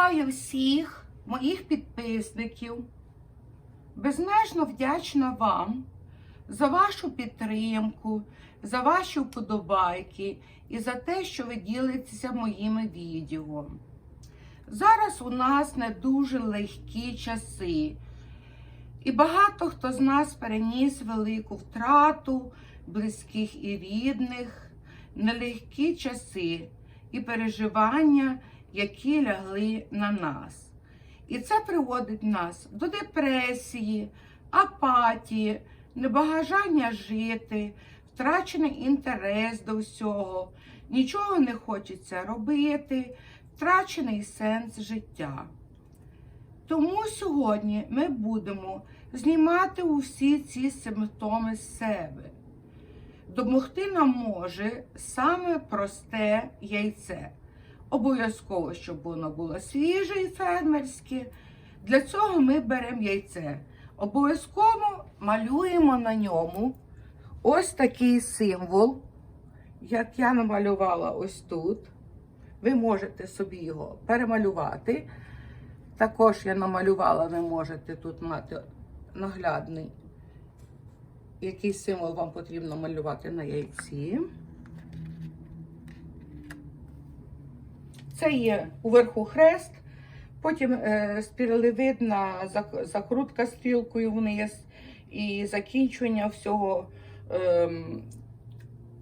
Вітаю всіх моїх підписників. Безмежно вдячна вам за вашу підтримку, за ваші вподобайки і за те, що ви ділитеся моїми відео. Зараз у нас не дуже легкі часи, і багато хто з нас переніс велику втрату близьких і рідних, нелегкі часи і переживання, які лягли на нас. І це приводить нас до депресії, апатії, небажання жити, втрачений інтерес до всього, нічого не хочеться робити, втрачений сенс життя. Тому сьогодні ми будемо знімати усі ці симптоми з себе. Допомогти нам може саме просте яйце. Обов'язково, щоб воно було свіже і фермерське. Для цього ми беремо яйце. Обов'язково малюємо на ньому ось такий символ, як я намалювала ось тут. Ви можете собі його перемалювати. Також я намалювала, ви можете тут мати наглядний, який символ вам потрібно малювати на яйці. Це є уверху хрест, потім е, спіралевидна закрутка стрілкою вниз і закінчення всього е,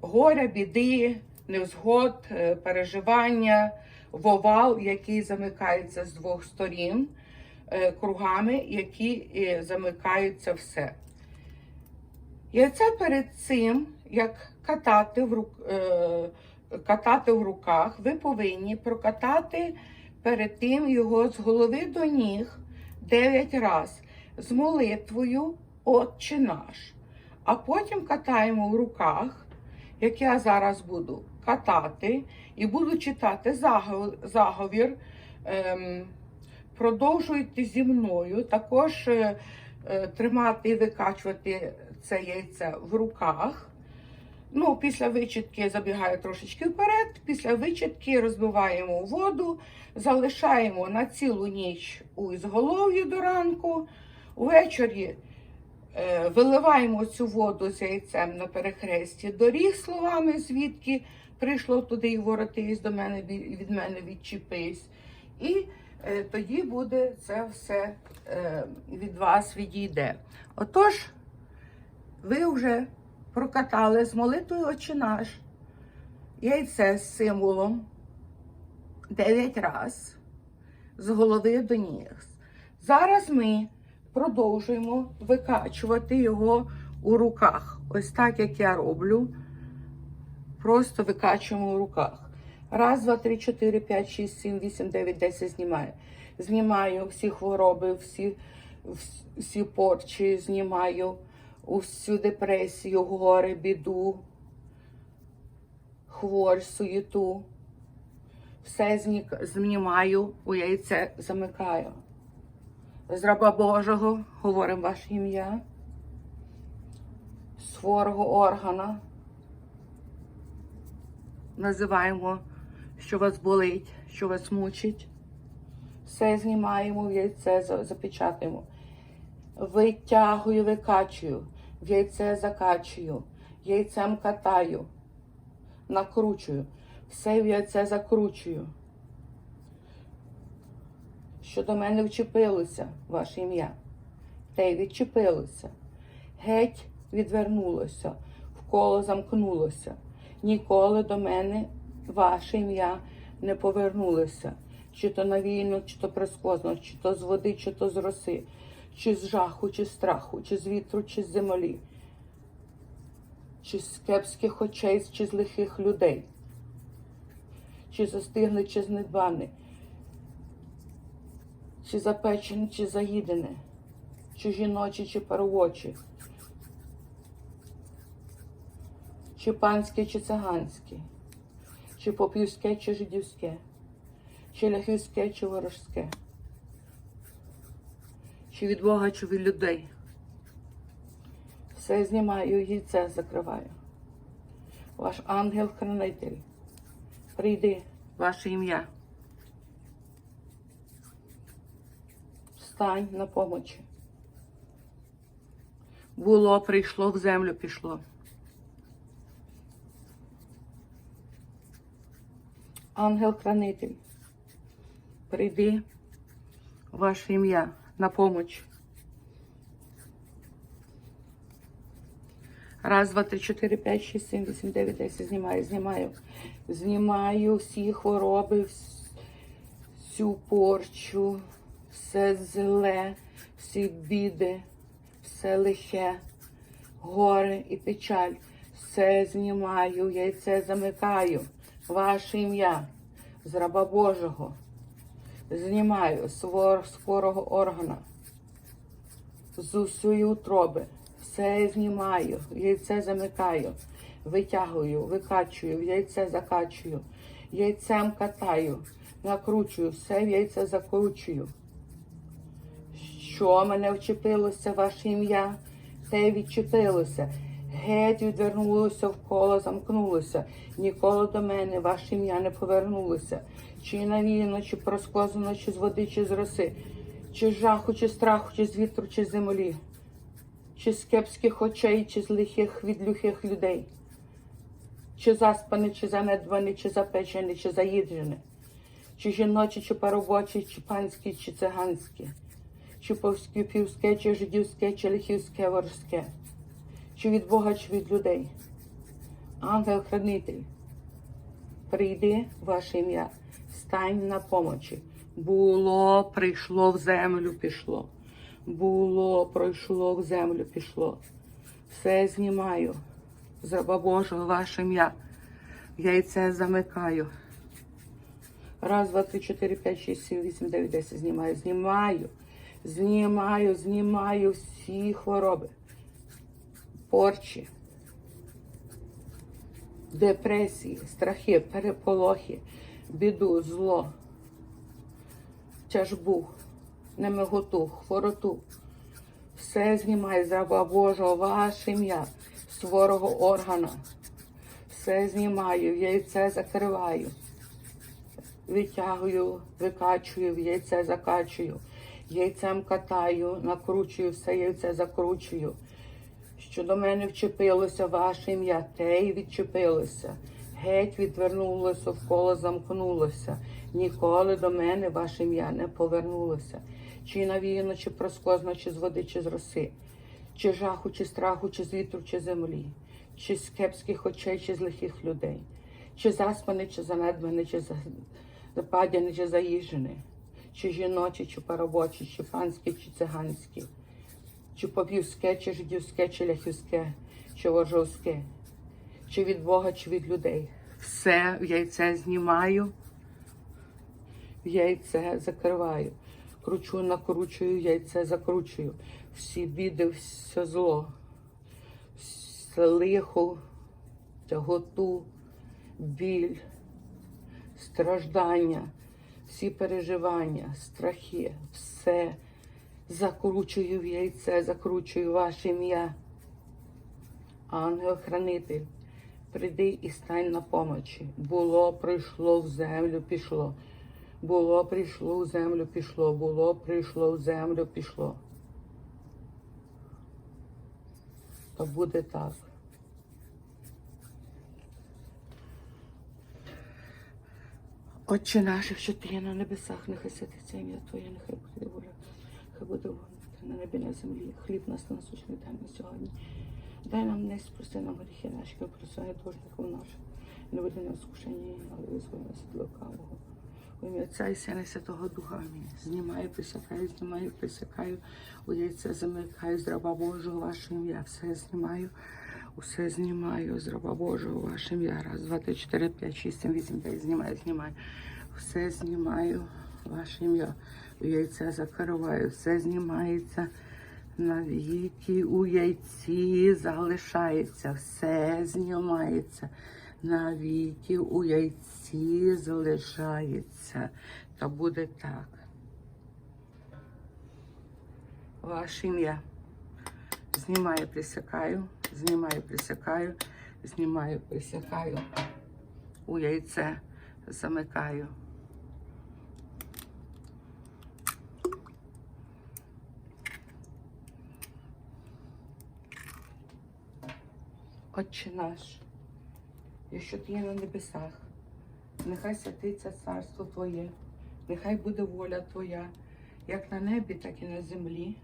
горя, біди, невзгод, е, переживання, в овал, який замикається з двох сторін, е, кругами, які замикаються все. Яйце перед цим, як катати в, рук, катати в руках, ви повинні прокатати перед тим його з голови до ніг 9 разів з молитвою Отче наш. А потім катаємо в руках, як я зараз буду катати, і буду читати заговір. Ем, продовжуйте зі мною. Також е, е, тримати і викачувати це яйце в руках. Ну, після вичітки забігаю трошечки вперед. Після вичітки розбиваємо воду, залишаємо на цілу ніч у ізголов'ї до ранку. Увечері е, виливаємо цю воду з яйцем на перехресті доріг словами, звідки прийшло туди і воротись до мене від мене відчепись. І е, тоді буде це все е, від вас відійде. Отож, ви вже прокатали з молитвою Отче наш яйце з символом 9 раз з голови до ніг. Зараз ми продовжуємо викачувати його у руках. Ось так, як я роблю. Просто викачуємо у руках. Раз, два, три, чотири, п'ять, шість, сім, вісім, дев'ять, десять знімаю. Знімаю всі хвороби, всі, всі порчі, знімаю усю депресію, горе, біду, хворь, суєту. Все знімаю, у яйце замикаю. З раба Божого говоримо ваше ім'я, з хворого органа. Називаємо, що вас болить, що вас мучить. Все знімаємо яйце, за- запечатаємо. Витягую, викачую, яйце закачую, яйцем катаю, накручую, все в яйце закручую. Що до мене вчепилося, ваше ім'я, те й відчепилося. Геть відвернулося, вколо замкнулося. Ніколи до мене ваше ім'я не повернулося. Чи то на війну, чи то прискозно, чи то з води, чи то з роси, чи з жаху, чи страху, чи з вітру, чи з землі, чи з кепських очей, чи з лихих людей, чи застигли, чи знедбаний, чи запечене, чи заїдене, чи жіночі, чи первочі, чи панське, чи циганське, чи попівське, чи жидівське, чи ляхівське, чи ворожське, чи від Бога, чи від людей. Все знімаю, яйце закриваю. Ваш ангел-хранитель, прийди, ваше ім'я. стань на помочі. Було, прийшло, в землю пішло. Ангел-хранитель, прийди ваше ім'я на помощь. Раз, два, три, чотири, п'ять, шість, сім, вісім, дев'ять, десять. Знімаю, знімаю. Знімаю всі хвороби, всю порчу, все зле, всі біди, все лихе, горе і печаль. Все знімаю, яйце замикаю. Ваше ім'я з раба Божого. Знімаю свор, скорого органа з усієї утроби. Все знімаю, яйце замикаю, витягую, викачую, в яйце закачую, яйцем катаю, накручую, все в яйце закручую. Що мене вчепилося, ваше ім'я, те відчепилося. Геть відвернулося вколо, замкнулося. Ніколи до мене ваше ім'я не повернулося. Чи навіяно, чи просkozано, чи з води, чи з роси, чи з жаху, чи страху, чи з вітру, чи з землі, чи з кепських очей, чи з лихих від люхих людей, чи заспаний, чи занедбаний, чи запечений, чи заїджений, чи жіночі, чи паробочі, чи панські, чи циганські, чи повське, півське, чи жидівське, чи лихівське, ворське, чи від Бога, чи від людей. Ангел-хранитель, прийди ваше ім'я, стань на помочі. Було, прийшло в землю, пішло. Було, пройшло в землю, пішло. Все знімаю. З раба Божого ваше ім'я. Яйце замикаю. Раз, два, три, чотири, п'ять, шість, сім, вісім, дев'ять, десять. Знімаю, знімаю. Знімаю, знімаю всі хвороби. Порчі депресії, страхи, переполохи, біду, зло, тяжбу, немиготу, хвороту. Все знімає з раба Божого, ваше ім'я, сворого органа. Все знімаю, яйце закриваю. Витягую, викачую, в яйце закачую, яйцем катаю, накручую, все яйце закручую що до мене вчепилося ваше ім'я, те й відчепилося. Геть відвернулося, вколо замкнулося. Ніколи до мене ваше ім'я не повернулося. Чи навіяно, чи проскозно, чи з води, чи з роси, чи жаху, чи страху, чи з вітру, чи землі, чи з кепських очей, чи з лихих людей, чи заспаний, чи занедбаний, чи за- западяний, чи заїжджений, чи жіночі, чи паробочі, чи панські, чи циганські чи попівське, чи жидівське, чи ляхівське, чи воржовське, чи від Бога, чи від людей. Все в яйце знімаю, в яйце закриваю. Кручу, накручую, яйце закручую. Всі біди, все зло, все лихо, тяготу, біль, страждання, всі переживання, страхи, все. Закручую в яйце, закручую ваше ім'я. Ангел-хранитель, прийди і стань на помочі. Було, прийшло в землю, пішло. Було, прийшло в землю, пішло. Було, прийшло в землю, пішло. То буде так. Отче наш, що ти є на небесах, нехай святиться ім'я Твоє, нехай буде воля, буде воля на небі на землі. Хліб нас насущний дай на сьогодні. Дай нам не спрости нам гріхи наші, як просуває дожників наших. Не веди нас скушення, але визволи нас від лукавого. У ім'я Отця і Сина і Святого Духа. Амінь. Знімаю, присякаю, знімаю, присякаю. У яйце замикаю з раба Божого ваше ім'я. Все знімаю. Усе знімаю з раба Божого ваше ім'я. Раз, два, три, чотири, п'ять, шість, сім, вісім, дев'ять. Знімаю, знімаю. Все знімаю ваше ім'я. У яйце закриваю. Все знімається. Навіки у яйці залишається, все знімається. Навіки у яйці залишається. Та буде так. Ваше ім'я. Знімаю, присякаю, знімаю, присякаю, знімаю, присякаю. У яйце замикаю. Отче наш, якщо ти є на небесах, нехай святиться царство Твоє, нехай буде воля Твоя, як на небі, так і на землі.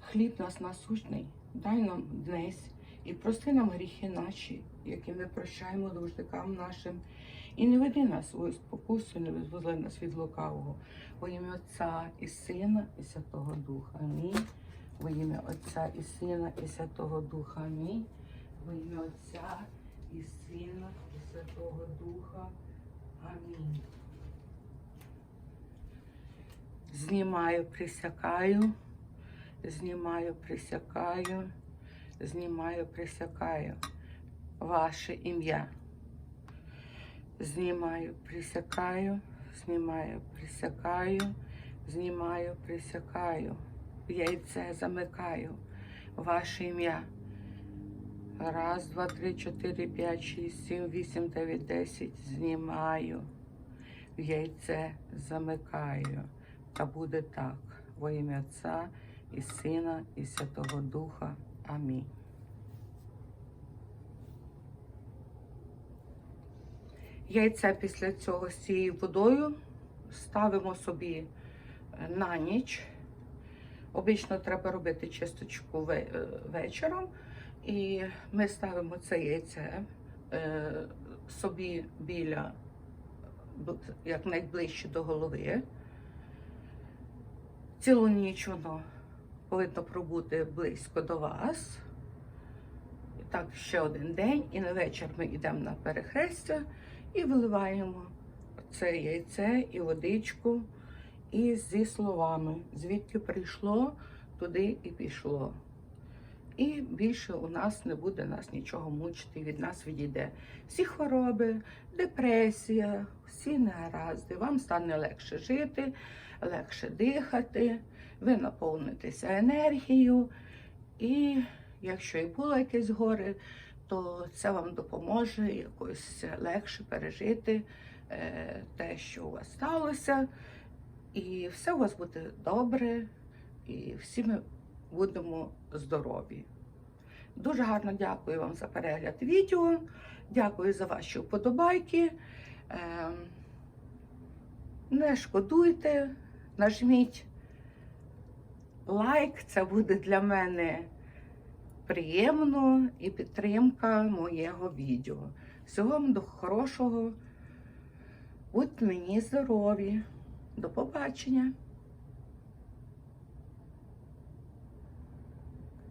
Хліб нас насущний, дай нам днесь і прости нам гріхи наші, які ми прощаємо должникам нашим. І не веди нас у спокусу, не визволи нас від лукавого. Во ім'я Отця і Сина, і Святого Духа. Амінь. Во ім'я Отця і Сина, і Святого Духа. Амінь. Во ім'я Отця і Сина, і Святого Духа. Амінь. Знімаю, присякаю, знімаю, присякаю, знімаю, присякаю ваше ім'я. Знімаю, присякаю, знімаю, присякаю, знімаю, присякаю. Яйце замикаю. Ваше ім'я. Раз, два, три, чотири, п'ять, шість, сім, вісім, дев'ять, десять. Знімаю. Яйце замикаю. Та буде так. Во ім'я Отця і Сина, і Святого Духа. Амінь. Яйця після цього з цією водою ставимо собі на ніч. Обично треба робити чисточку е, вечором. І ми ставимо це яйце е, собі біля, як найближче до голови. Цілу ніч воно повинно пробути близько до вас. Так, ще один день, і на вечір ми йдемо на перехрестя і виливаємо це яйце і водичку, і зі словами, звідки прийшло, туди і пішло. І більше у нас не буде нас нічого мучити, від нас відійде всі хвороби, депресія, всі негаразди. Вам стане легше жити, легше дихати, ви наповнитеся енергією. І якщо і було якесь горе, то це вам допоможе якось легше пережити е, те, що у вас сталося. І все у вас буде добре, і всі ми будемо здорові. Дуже гарно дякую вам за перегляд відео. Дякую за ваші вподобайки. Ем, Не шкодуйте, нажміть лайк, це буде для мене приємно і підтримка моєго відео. Всього вам до хорошого. Будьте мені здорові. До побачення!